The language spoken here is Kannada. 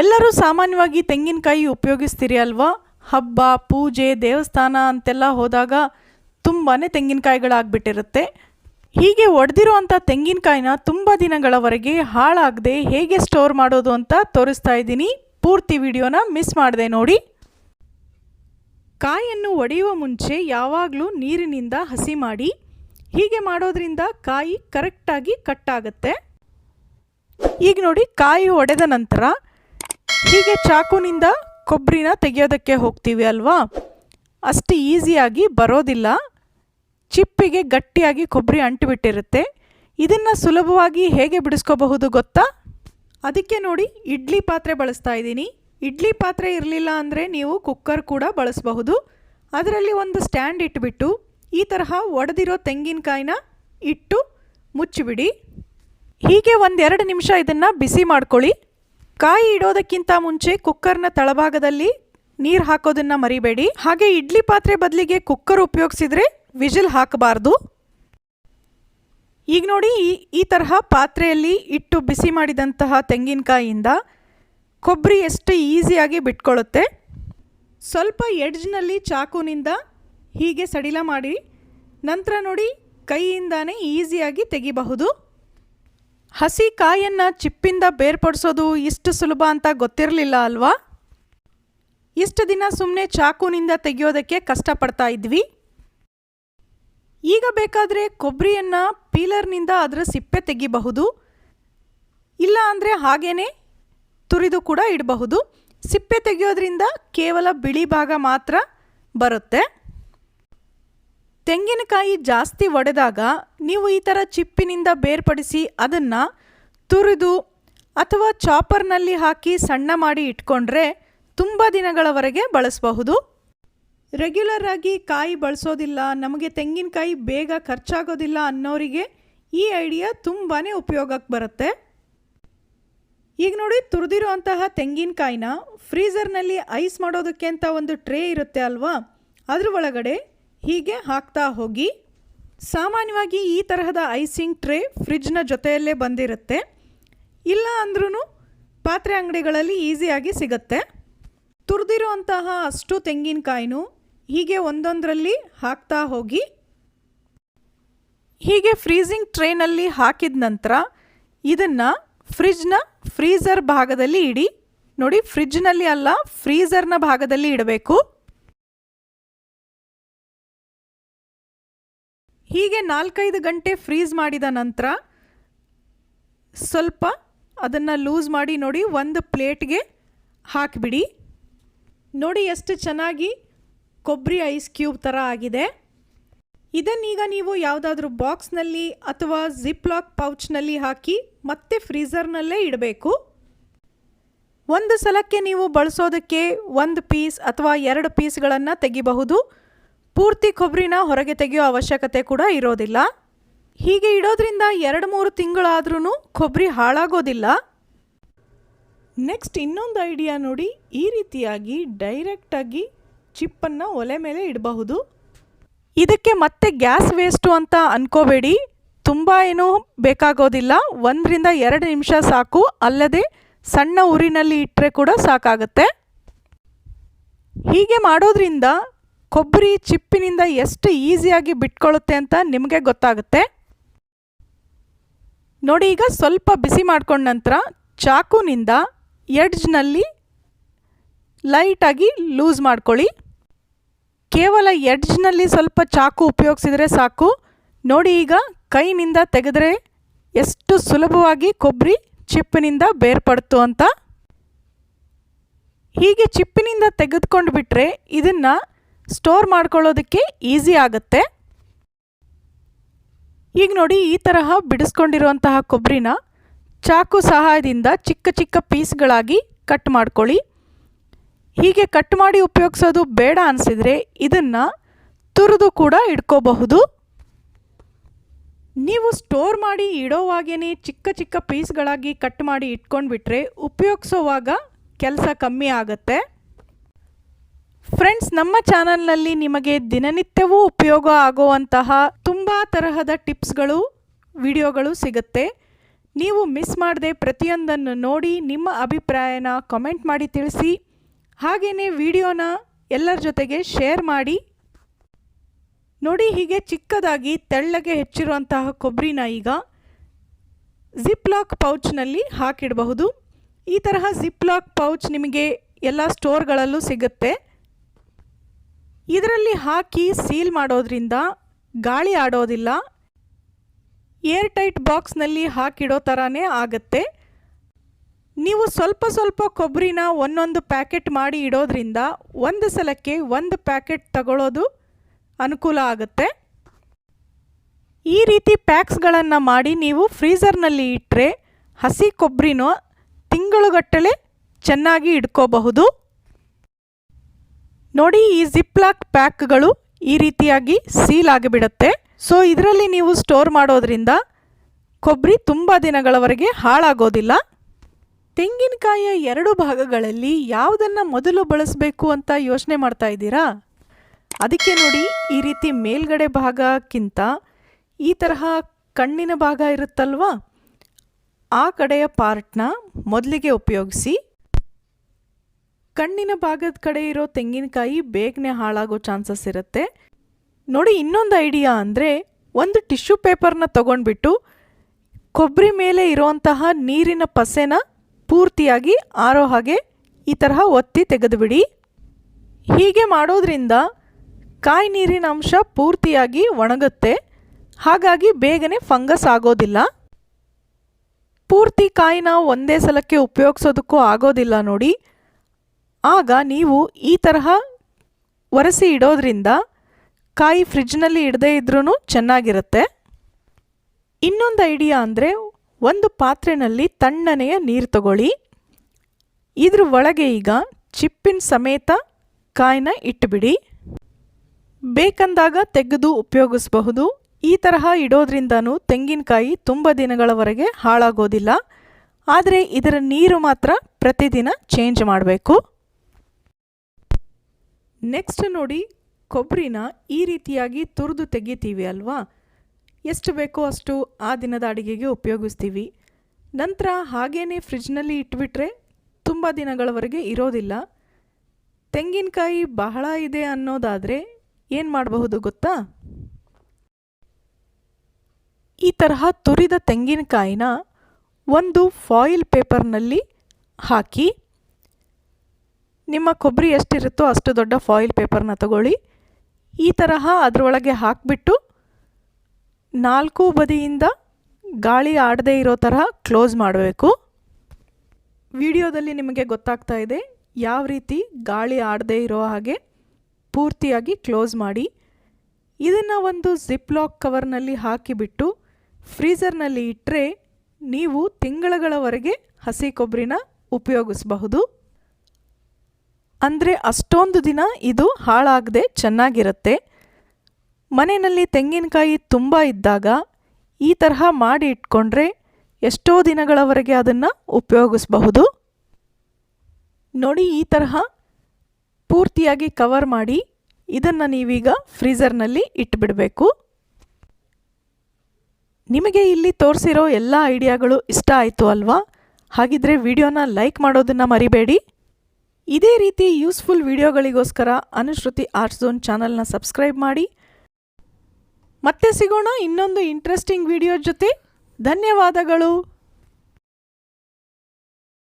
ಎಲ್ಲರೂ ಸಾಮಾನ್ಯವಾಗಿ ತೆಂಗಿನಕಾಯಿ ಉಪಯೋಗಿಸ್ತೀರಿ ಅಲ್ವಾ? ಹಬ್ಬ, ಪೂಜೆ, ದೇವಸ್ಥಾನ ಅಂತೆಲ್ಲ ಹೋದಾಗ ತುಂಬಾ ತೆಂಗಿನಕಾಯಿಗಳಾಗ್ಬಿಟ್ಟಿರುತ್ತೆ. ಹೀಗೆ ಒಡೆದಿರುವಂಥ ತೆಂಗಿನಕಾಯಿನ ತುಂಬ ದಿನಗಳವರೆಗೆ ಹಾಳಾಗದೆ ಹೇಗೆ ಸ್ಟೋರ್ ಮಾಡೋದು ಅಂತ ತೋರಿಸ್ತಾ ಇದ್ದೀನಿ. ಪೂರ್ತಿ ವಿಡಿಯೋನ ಮಿಸ್ ಮಾಡಿದೆ ನೋಡಿ. ಕಾಯನ್ನು ಒಡೆಯುವ ಮುಂಚೆ ಯಾವಾಗಲೂ ನೀರಿನಿಂದ ಹಸಿ ಮಾಡಿ, ಹೀಗೆ ಮಾಡೋದ್ರಿಂದ ಕಾಯಿ ಕರೆಕ್ಟಾಗಿ ಕಟ್ಟಾಗುತ್ತೆ ಈಗ ನೋಡಿ, ಕಾಯಿ ಒಡೆದ ನಂತರ ಹೀಗೆ ಚಾಕುನಿಂದ ಕೊಬ್ಬರಿನ ತೆಗೆಯೋದಕ್ಕೆ ಹೋಗ್ತೀವಿ ಅಲ್ವಾ? ಅಷ್ಟು ಈಸಿಯಾಗಿ ಬರೋದಿಲ್ಲ. ಚಿಪ್ಪಿಗೆ ಗಟ್ಟಿಯಾಗಿ ಕೊಬ್ಬರಿ ಅಂಟಿಬಿಟ್ಟಿರುತ್ತೆ. ಇದನ್ನು ಸುಲಭವಾಗಿ ಹೇಗೆ ಬಿಡಿಸ್ಕೋಬಹುದು ಗೊತ್ತಾ? ಅದಕ್ಕೆ ನೋಡಿ ಇಡ್ಲಿ ಪಾತ್ರೆ ಬಳಸ್ತಾ ಇದ್ದೀನಿ. ಇಡ್ಲಿ ಪಾತ್ರೆ ಇರಲಿಲ್ಲ ಅಂದರೆ ನೀವು ಕುಕ್ಕರ್ ಕೂಡ ಬಳಸಬಹುದು. ಅದರಲ್ಲಿ ಒಂದು ಸ್ಟ್ಯಾಂಡ್ ಇಟ್ಬಿಟ್ಟು ಈ ತರಹ ಒಡೆದಿರೋ ತೆಂಗಿನಕಾಯಿನ ಇಟ್ಟು ಮುಚ್ಚಿಬಿಡಿ. ಹೀಗೆ ಒಂದೆರಡು ನಿಮಿಷ ಇದನ್ನು ಬಿಸಿ ಮಾಡ್ಕೊಳ್ಳಿ. ಕಾಯಿ ಇಡೋದಕ್ಕಿಂತ ಮುಂಚೆ ಕುಕ್ಕರ್ನ ತಳಭಾಗದಲ್ಲಿ ನೀರು ಹಾಕೋದನ್ನು ಮರಿಬೇಡಿ. ಹಾಗೆ ಇಡ್ಲಿ ಪಾತ್ರೆ ಬದಲಿಗೆ ಕುಕ್ಕರ್ ಉಪಯೋಗಿಸಿದ್ರೆ ವಿಜಿಲ್ ಹಾಕಬಾರ್ದು. ಈಗ ನೋಡಿ ಈ ಈ ತರಹ ಪಾತ್ರೆಯಲ್ಲಿ ಇಟ್ಟು ಬಿಸಿ ಮಾಡಿದಂತಹ ತೆಂಗಿನಕಾಯಿಯಿಂದ ಕೊಬ್ಬರಿ ಎಷ್ಟು ಈಸಿಯಾಗಿ ಬಿಟ್ಕೊಳ್ಳುತ್ತೆ ಸ್ವಲ್ಪ ಎಡ್ಜ್ನಲ್ಲಿ ಚಾಕುನಿಂದ ಹೀಗೆ ಸಡಿಲ ಮಾಡಿ ನಂತರ ನೋಡಿ ಕೈಯಿಂದಾನೇ ಈಸಿಯಾಗಿ ತೆಗಿಬಹುದು. ಹಸಿ ಕಾಯನ್ನು ಚಿಪ್ಪಿಂದ ಬೇರ್ಪಡಿಸೋದು ಇಷ್ಟು ಸುಲಭ ಅಂತ ಗೊತ್ತಿರಲಿಲ್ಲ ಅಲ್ವಾ? ಇಷ್ಟು ದಿನ ಸುಮ್ಮನೆ ಚಾಕುನಿಂದ ತೆಗೆಯೋದಕ್ಕೆ ಕಷ್ಟಪಡ್ತಾ ಇದ್ವಿ. ಈಗ ಬೇಕಾದರೆ ಕೊಬ್ಬರಿಯನ್ನು ಪೀಲರ್ನಿಂದ ಅದರ ಸಿಪ್ಪೆ ತೆಗಿಬಹುದು. ಇಲ್ಲ ಅಂದರೆ ಹಾಗೇ ತುರಿದು ಕೂಡ ಇಡಬಹುದು. ಸಿಪ್ಪೆ ತೆಗೆಯೋದ್ರಿಂದ ಕೇವಲ ಬಿಳಿ ಭಾಗ ಮಾತ್ರ ಬರುತ್ತೆ. ತೆಂಗಿನಕಾಯಿ ಜಾಸ್ತಿ ಒಡೆದಾಗ ನೀವು ಈ ಥರ ಚಿಪ್ಪಿನಿಂದ ಬೇರ್ಪಡಿಸಿ ಅದನ್ನು ತುರಿದು ಅಥವಾ ಚಾಪರ್ನಲ್ಲಿ ಹಾಕಿ ಸಣ್ಣ ಮಾಡಿ ಇಟ್ಕೊಂಡ್ರೆ ತುಂಬ ದಿನಗಳವರೆಗೆ ಬಳಸಬಹುದು. ರೆಗ್ಯುಲರ್ ಆಗಿ ಕಾಯಿ ಬಳಸೋದಿಲ್ಲ, ನಮಗೆ ತೆಂಗಿನಕಾಯಿ ಬೇಗ ಖರ್ಚಾಗೋದಿಲ್ಲ ಅನ್ನೋರಿಗೆ ಈ ಐಡಿಯಾ ತುಂಬಾ ಉಪಯೋಗಕ್ಕೆ ಬರುತ್ತೆ. ಈಗ ನೋಡಿ ತುರಿದಿರುವಂತಹ ತೆಂಗಿನಕಾಯಿನ ಫ್ರೀಝರ್ನಲ್ಲಿ ಐಸ್ ಮಾಡೋದಕ್ಕೆ ಅಂತ ಒಂದು ಟ್ರೇ ಇರುತ್ತೆ ಅಲ್ವಾ? ಅದರ ಒಳಗಡೆ ಹೀಗೆ ಹಾಕ್ತಾ ಹೋಗಿ ಸಾಮಾನ್ಯವಾಗಿ ಈ ತರಹದ ಐಸಿಂಗ್ ಟ್ರೇ ಫ್ರಿಡ್ಜ್ನ ಜೊತೆಯಲ್ಲೇ ಬಂದಿರುತ್ತೆ. ಇಲ್ಲ ಅಂದ್ರೂ ಪಾತ್ರೆ ಅಂಗಡಿಗಳಲ್ಲಿ ಈಸಿಯಾಗಿ ಸಿಗುತ್ತೆ. ತುರಿದಿರುವಂತಹ ಅಷ್ಟು ತೆಂಗಿನಕಾಯಿನೂ ಹೀಗೆ ಒಂದೊಂದರಲ್ಲಿ ಹಾಕ್ತಾ ಹೋಗಿ, ಹೀಗೆ ಫ್ರೀಸಿಂಗ್ ಟ್ರೇನಲ್ಲಿ ಹಾಕಿದ ನಂತರ ಇದನ್ನು ಫ್ರಿಜ್ನ ಫ್ರೀಝರ್ ಭಾಗದಲ್ಲಿ ಇಡಿ. ನೋಡಿ, ಫ್ರಿಜ್ನಲ್ಲಿ ಅಲ್ಲ ಫ್ರೀಝರ್ನ ಭಾಗದಲ್ಲಿ ಇಡಬೇಕು. ಹೀಗೆ ನಾಲ್ಕೈದು ಗಂಟೆ ಫ್ರೀಸ್ ಮಾಡಿದ ನಂತರ ಸ್ವಲ್ಪ ಅದನ್ನು ಲೂಸ್ ಮಾಡಿ ನೋಡಿ ಒಂದು ಪ್ಲೇಟ್ಗೆ ಹಾಕಿಬಿಡಿ. ನೋಡಿ ಎಷ್ಟು ಚೆನ್ನಾಗಿ ಕೊಬ್ಬರಿ ಐಸ್ ಕ್ಯೂಬ್ ಥರ ಆಗಿದೆ. ಇದನ್ನೀಗ ನೀವು ಯಾವುದಾದ್ರೂ ಬಾಕ್ಸ್ನಲ್ಲಿ ಅಥವಾ ಜಿಪ್ ಲಾಕ್ ಪೌಚ್ನಲ್ಲಿ ಹಾಕಿ ಮತ್ತೆ ಫ್ರೀಝರ್ನಲ್ಲೇ ಇಡಬೇಕು. ಒಂದು ಸಲಕ್ಕೆ ನೀವು ಬಳಸೋದಕ್ಕೆ ಒಂದು ಪೀಸ್ ಅಥವಾ ಎರಡು ಪೀಸ್ಗಳನ್ನು ತೆಗಿಬಹುದು. ಪೂರ್ತಿ ಕೊಬ್ಬರಿನ ಹೊರಗೆ ತೆಗೆಯೋ ಅವಶ್ಯಕತೆ ಕೂಡ ಇರೋದಿಲ್ಲ. ಹೀಗೆ ಇಡೋದ್ರಿಂದ ಎರಡು ಮೂರು ತಿಂಗಳಾದ್ರೂ ಕೊಬ್ಬರಿ ಹಾಳಾಗೋದಿಲ್ಲ. ನೆಕ್ಸ್ಟ್ ಇನ್ನೊಂದು ಐಡಿಯಾ ನೋಡಿ, ಈ ರೀತಿಯಾಗಿ ಡೈರೆಕ್ಟಾಗಿ ಚಿಪ್ಪನ್ನು ಒಲೆ ಮೇಲೆ ಇಡಬಹುದು. ಇದಕ್ಕೆ ಮತ್ತೆ ಗ್ಯಾಸ್ ವೇಸ್ಟು ಅಂತ ಅನ್ಕೋಬೇಡಿ. ತುಂಬ ಏನೂ ಬೇಕಾಗೋದಿಲ್ಲ. ಒಂದರಿಂದ ಎರಡು ನಿಮಿಷ ಸಾಕು. ಅಲ್ಲದೆ ಸಣ್ಣ ಊರಿನಲ್ಲಿ ಇಟ್ಟರೆ ಕೂಡ ಸಾಕಾಗುತ್ತೆ. ಹೀಗೆ ಮಾಡೋದ್ರಿಂದ ಕೊಬ್ಬರಿ ಚಿಪ್ಪಿನಿಂದ ಎಷ್ಟು ಈಸಿಯಾಗಿ ಬಿಟ್ಕೊಳ್ಳುತ್ತೆ ಅಂತ ನಿಮಗೆ ಗೊತ್ತಾಗುತ್ತೆ? ನೋಡಿ, ಈಗ ಸ್ವಲ್ಪ ಬಿಸಿ ಮಾಡ್ಕೊಂಡ ನಂತರ ಚಾಕುನಿಂದ ಎಡ್ಜ್ನಲ್ಲಿ ಲೈಟಾಗಿ ಲೂಸ್ ಮಾಡ್ಕೊಳ್ಳಿ. ಕೇವಲ ಎಡ್ಜ್ನಲ್ಲಿ ಸ್ವಲ್ಪ ಚಾಕು ಉಪಯೋಗಿಸಿದರೆ ಸಾಕು. ನೋಡಿ, ಈಗ ಕೈನಿಂದ ತೆಗೆದರೆ ಎಷ್ಟು ಸುಲಭವಾಗಿ ಕೊಬ್ಬರಿ ಚಿಪ್ಪಿನಿಂದ ಬೇರ್ಪಡ್ತು ಅಂತ. ಹೀಗೆ ಚಿಪ್ಪಿನಿಂದ ತೆಗೆದುಕೊಂಡು ಬಿಟ್ಟರೆ ಇದನ್ನು ಸ್ಟೋರ್ ಮಾಡ್ಕೊಳ್ಳೋದಕ್ಕೆ ಈಸಿ ಆಗುತ್ತೆ. ಈಗ ನೋಡಿ ಈ ತರಹ ಬಿಡಿಸ್ಕೊಂಡಿರುವಂತಹ ಕೊಬ್ಬರಿನ ಚಾಕು ಸಹಾಯದಿಂದ ಚಿಕ್ಕ ಚಿಕ್ಕ ಪೀಸ್ಗಳಾಗಿ ಕಟ್ ಮಾಡ್ಕೊಳ್ಳಿ. ಹೀಗೆ ಕಟ್ ಮಾಡಿ ಉಪಯೋಗಿಸೋದು ಬೇಡ ಅನಿಸಿದರೆ ಇದನ್ನು ತುರಿದು ಕೂಡ ಇಟ್ಕೋಬಹುದು ನೀವು ಸ್ಟೋರ್ ಮಾಡಿ ಇಡೋವಾಗೇ ಚಿಕ್ಕ ಚಿಕ್ಕ ಪೀಸ್ಗಳಾಗಿ ಕಟ್ ಮಾಡಿ ಇಟ್ಕೊಂಡ್ಬಿಟ್ರೆ ಉಪಯೋಗಿಸೋವಾಗ ಕೆಲಸ ಕಮ್ಮಿ ಆಗುತ್ತೆ. ಫ್ರೆಂಡ್ಸ್ ನಮ್ಮ ಚಾನಲ್ನಲ್ಲಿ ನಿಮಗೆ ದಿನನಿತ್ಯವೂ ಉಪಯೋಗ ಆಗುವಂತಹ ತುಂಬ ತರಹದ ಟಿಪ್ಸ್ಗಳು, ವಿಡಿಯೋಗಳು ಸಿಗುತ್ತೆ. ನೀವು ಮಿಸ್ ಮಾಡದೆ ಪ್ರತಿಯೊಂದನ್ನು ನೋಡಿ ನಿಮ್ಮ ಅಭಿಪ್ರಾಯನ ಕಮೆಂಟ್ ಮಾಡಿ ತಿಳಿಸಿ. ಹಾಗೆಯೇ ವಿಡಿಯೋನ ಎಲ್ಲರ ಜೊತೆಗೆ ಶೇರ್ ಮಾಡಿ. ನೋಡಿ, ಹೀಗೆ ಚಿಕ್ಕದಾಗಿ ತೆಳ್ಳಗೆ ಹೆಚ್ಚಿರುವಂತಹ ಕೊಬ್ಬರಿನ ಈಗ ಜಿಪ್ ಲಾಕ್ ಪೌಚ್ನಲ್ಲಿ ಹಾಕಿಡಬಹುದು. ಈ ತರಹ ಜಿಪ್ ಲಾಕ್ ಪೌಚ್ ನಿಮಗೆ ಎಲ್ಲ ಸ್ಟೋರ್ಗಳಲ್ಲೂ ಸಿಗುತ್ತೆ. ಇದರಲ್ಲಿ ಹಾಕಿ ಸೀಲ್ ಮಾಡೋದ್ರಿಂದ ಗಾಳಿ ಆಡೋದಿಲ್ಲ. ಏರ್ ಟೈಟ್ ಬಾಕ್ಸ್ನಲ್ಲಿ ಹಾಕಿಡೋ ಥರನೇ ಆಗುತ್ತೆ. ನೀವು ಸ್ವಲ್ಪ ಸ್ವಲ್ಪ ಕೊಬ್ಬರಿನ ಒಂದೊಂದು ಪ್ಯಾಕೆಟ್ ಮಾಡಿ ಇಡೋದ್ರಿಂದ ಒಂದು ಸಲಕ್ಕೆ ಒಂದು ಪ್ಯಾಕೆಟ್ ತಗೊಳ್ಳೋದು ಅನುಕೂಲ ಆಗುತ್ತೆ. ಈ ರೀತಿ ಪ್ಯಾಕ್ಸ್ಗಳನ್ನು ಮಾಡಿ ನೀವು ಫ್ರೀಝರ್ನಲ್ಲಿ ಇಟ್ಟರೆ ಹಸಿ ಕೊಬ್ಬರಿನೋ ತಿಂಗಳುಗಟ್ಟಲೆ ಚೆನ್ನಾಗಿ ಇಟ್ಕೋಬಹುದು. ನೋಡಿ, ಈ ಜಿಪ್ಲಾಕ್ ಪ್ಯಾಕ್ಗಳು ಈ ರೀತಿಯಾಗಿ ಸೀಲ್ ಆಗಿಬಿಡುತ್ತೆ. ಸೊ ಇದರಲ್ಲಿ ನೀವು ಸ್ಟೋರ್ ಮಾಡೋದ್ರಿಂದ ಕೊಬ್ಬರಿ ತುಂಬ ದಿನಗಳವರೆಗೆ ಹಾಳಾಗೋದಿಲ್ಲ. ತೆಂಗಿನಕಾಯಿಯ ಎರಡು ಭಾಗಗಳಲ್ಲಿ ಯಾವುದನ್ನು ಮೊದಲು ಬಳಸಬೇಕು ಅಂತ ಯೋಚನೆ ಮಾಡ್ತಾ ಇದ್ದೀರಾ? ಅದಕ್ಕೆ ನೋಡಿ, ಈ ರೀತಿ ಮೇಲ್ಗಡೆ ಭಾಗಕ್ಕಿಂತ ಈ ತರಹ ಕಣ್ಣಿನ ಭಾಗ ಇರುತ್ತಲ್ವಾ? ಆ ಕಡೆಯ ಪಾರ್ಟ್ನ ಮೊದಲಿಗೆ ಉಪಯೋಗಿಸಿ ಕಣ್ಣಿನ ಭಾಗದ ಕಡೆ ಇರೋ ತೆಂಗಿನಕಾಯಿ ಬೇಗನೆ ಹಾಳಾಗೋ ಚಾನ್ಸಸ್ ಇರುತ್ತೆ. ನೋಡಿ, ಇನ್ನೊಂದು ಐಡಿಯಾ ಅಂದರೆ ಒಂದು ಟಿಶ್ಯೂ ಪೇಪರ್ನ ತಗೊಂಡ್ಬಿಟ್ಟು ಕೊಬ್ಬರಿ ಮೇಲೆ ಇರೋಂತಹ ನೀರಿನ ಪಸೆನ ಪೂರ್ತಿಯಾಗಿ ಆರೋ ಹಾಗೆ ಈ ತರಹ ಒತ್ತಿ ತೆಗೆದುಬಿಡಿ. ಹೀಗೆ ಮಾಡೋದ್ರಿಂದ ಕಾಯಿ ನೀರಿನ ಅಂಶ ಪೂರ್ತಿಯಾಗಿ ಒಣಗುತ್ತೆ. ಹಾಗಾಗಿ ಬೇಗನೆ ಫಂಗಸ್ ಆಗೋದಿಲ್ಲ. ಪೂರ್ತಿ ಕಾಯಿನ ಒಂದೇ ಸಲಕ್ಕೆ ಉಪಯೋಗಿಸೋದಕ್ಕೂ ಆಗೋದಿಲ್ಲ ನೋಡಿ. ಆಗ ನೀವು ಈ ತರಹ ಒರೆಸಿ ಇಡೋದ್ರಿಂದ ಕಾಯಿ ಫ್ರಿಜ್ನಲ್ಲಿ ಇಡದೇ ಇದ್ರೂ ಚೆನ್ನಾಗಿರುತ್ತೆ. ಇನ್ನೊಂದು ಐಡಿಯಾ ಅಂದರೆ ಒಂದು ಪಾತ್ರೆಯಲ್ಲಿ ತಣ್ಣನೆಯ ನೀರು ತಗೊಳ್ಳಿ. ಇದ್ರ ಒಳಗೆ ಈಗ ಚಿಪ್ಪಿನ ಸಮೇತ ಕಾಯಿನ ಇಟ್ಟುಬಿಡಿ ಬೇಕಂದಾಗ ತೆಗೆದು ಉಪಯೋಗಿಸಬಹುದು. ಈ ತರಹ ಇಡೋದ್ರಿಂದನೂ ತೆಂಗಿನಕಾಯಿ ತುಂಬ ದಿನಗಳವರೆಗೆ ಹಾಳಾಗೋದಿಲ್ಲ. ಆದರೆ ಇದರ ನೀರು ಮಾತ್ರ ಪ್ರತಿದಿನ ಚೇಂಜ್ ಮಾಡಬೇಕು. ನೆಕ್ಸ್ಟ್ ನೋಡಿ ಕೊಬ್ಬರಿನ ಈ ರೀತಿಯಾಗಿ ತುರಿದು ತೆಗಿತೀವಿ ಅಲ್ವಾ? ಎಷ್ಟು ಬೇಕೋ ಅಷ್ಟು ಆ ದಿನದ ಅಡುಗೆಗೆ ಉಪಯೋಗಿಸ್ತೀವಿ. ನಂತರ ಹಾಗೇ ಫ್ರಿಜ್ನಲ್ಲಿ ಇಟ್ಬಿಟ್ರೆ ತುಂಬ ದಿನಗಳವರೆಗೆ ಇರೋದಿಲ್ಲ. ತೆಂಗಿನಕಾಯಿ ಬಹಳ ಇದೆ ಅನ್ನೋದಾದರೆ ಏನು ಮಾಡಬಹುದು ಗೊತ್ತಾ? ಈ ತರಹ ತುರಿದ ತೆಂಗಿನಕಾಯಿನ ಒಂದು ಫಾಯಿಲ್ ಪೇಪರ್ನಲ್ಲಿ ಹಾಕಿ ನಿಮ್ಮ ಕೊಬ್ಬರಿ ಎಷ್ಟಿರುತ್ತೋ ಅಷ್ಟು ದೊಡ್ಡ ಫಾಯಿಲ್ ಪೇಪರ್ನ ತಗೊಳ್ಳಿ. ಈ ತರಹ ಅದರೊಳಗೆ ಹಾಕಿಬಿಟ್ಟು ನಾಲ್ಕು ಬದಿಯಿಂದ ಗಾಳಿ ಆಡದೇ ಇರೋ ತರಹ ಕ್ಲೋಸ್ ಮಾಡಬೇಕು. ವಿಡಿಯೋದಲ್ಲಿ ನಿಮಗೆ ಗೊತ್ತಾಗ್ತಾ ಇದೆ ಯಾವ ರೀತಿ ಗಾಳಿ ಆಡದೇ ಇರೋ ಹಾಗೆ ಪೂರ್ತಿಯಾಗಿ ಕ್ಲೋಸ್ ಮಾಡಿ. ಇದನ್ನು ಒಂದು ಜಿಪ್ ಲಾಕ್ ಕವರ್ನಲ್ಲಿ ಹಾಕಿಬಿಟ್ಟು ಫ್ರೀಝರ್ನಲ್ಲಿ ಇಟ್ಟರೆ ನೀವು ತಿಂಗಳುಗಳವರೆಗೆ ಹಸಿ ಕೊಬ್ಬರಿನ ಉಪಯೋಗಿಸಬಹುದು. ಅಂದರೆ ಅಷ್ಟೊಂದು ದಿನ ಇದು ಹಾಳಾಗದೆ ಚೆನ್ನಾಗಿರುತ್ತೆ. ಮನೆಯಲ್ಲಿ ತೆಂಗಿನಕಾಯಿ ತುಂಬ ಇದ್ದಾಗ ಈ ತರಹ ಮಾಡಿ ಇಟ್ಕೊಂಡ್ರೆ ಎಷ್ಟೋ ದಿನಗಳವರೆಗೆ ಅದನ್ನು ಉಪಯೋಗಿಸಬಹುದು. ನೋಡಿ ಈ ತರಹ ಪೂರ್ತಿಯಾಗಿ ಕವರ್ ಮಾಡಿ ಇದನ್ನು ನೀವೀಗ ಫ್ರೀಝರ್ನಲ್ಲಿ ಇಟ್ಬಿಡಬೇಕು. ನಿಮಗೆ ಇಲ್ಲಿ ತೋರಿಸಿರೋ ಎಲ್ಲ ಐಡಿಯಾಗಳು ಇಷ್ಟ ಆಯಿತು ಅಲ್ವಾ? ಹಾಗಿದ್ರೆ ವಿಡಿಯೋನ ಲೈಕ್ ಮಾಡೋದನ್ನು ಮರಿಬೇಡಿ. ಇದೇ ರೀತಿ ಯೂಸ್ಫುಲ್ ವಿಡಿಯೋಗಳಿಗೋಸ್ಕರ ಅನುಶ್ರುತಿ ಆರ್ಟ್ಸ್ ಝೋನ್ ಚಾನಲ್ನ ಸಬ್ಸ್ಕ್ರೈಬ್ ಮಾಡಿ. ಮತ್ತೆ ಸಿಗೋಣ ಇನ್ನೊಂದು ಇಂಟ್ರೆಸ್ಟಿಂಗ್ ವಿಡಿಯೋ ಜೊತೆ. ಧನ್ಯವಾದಗಳು.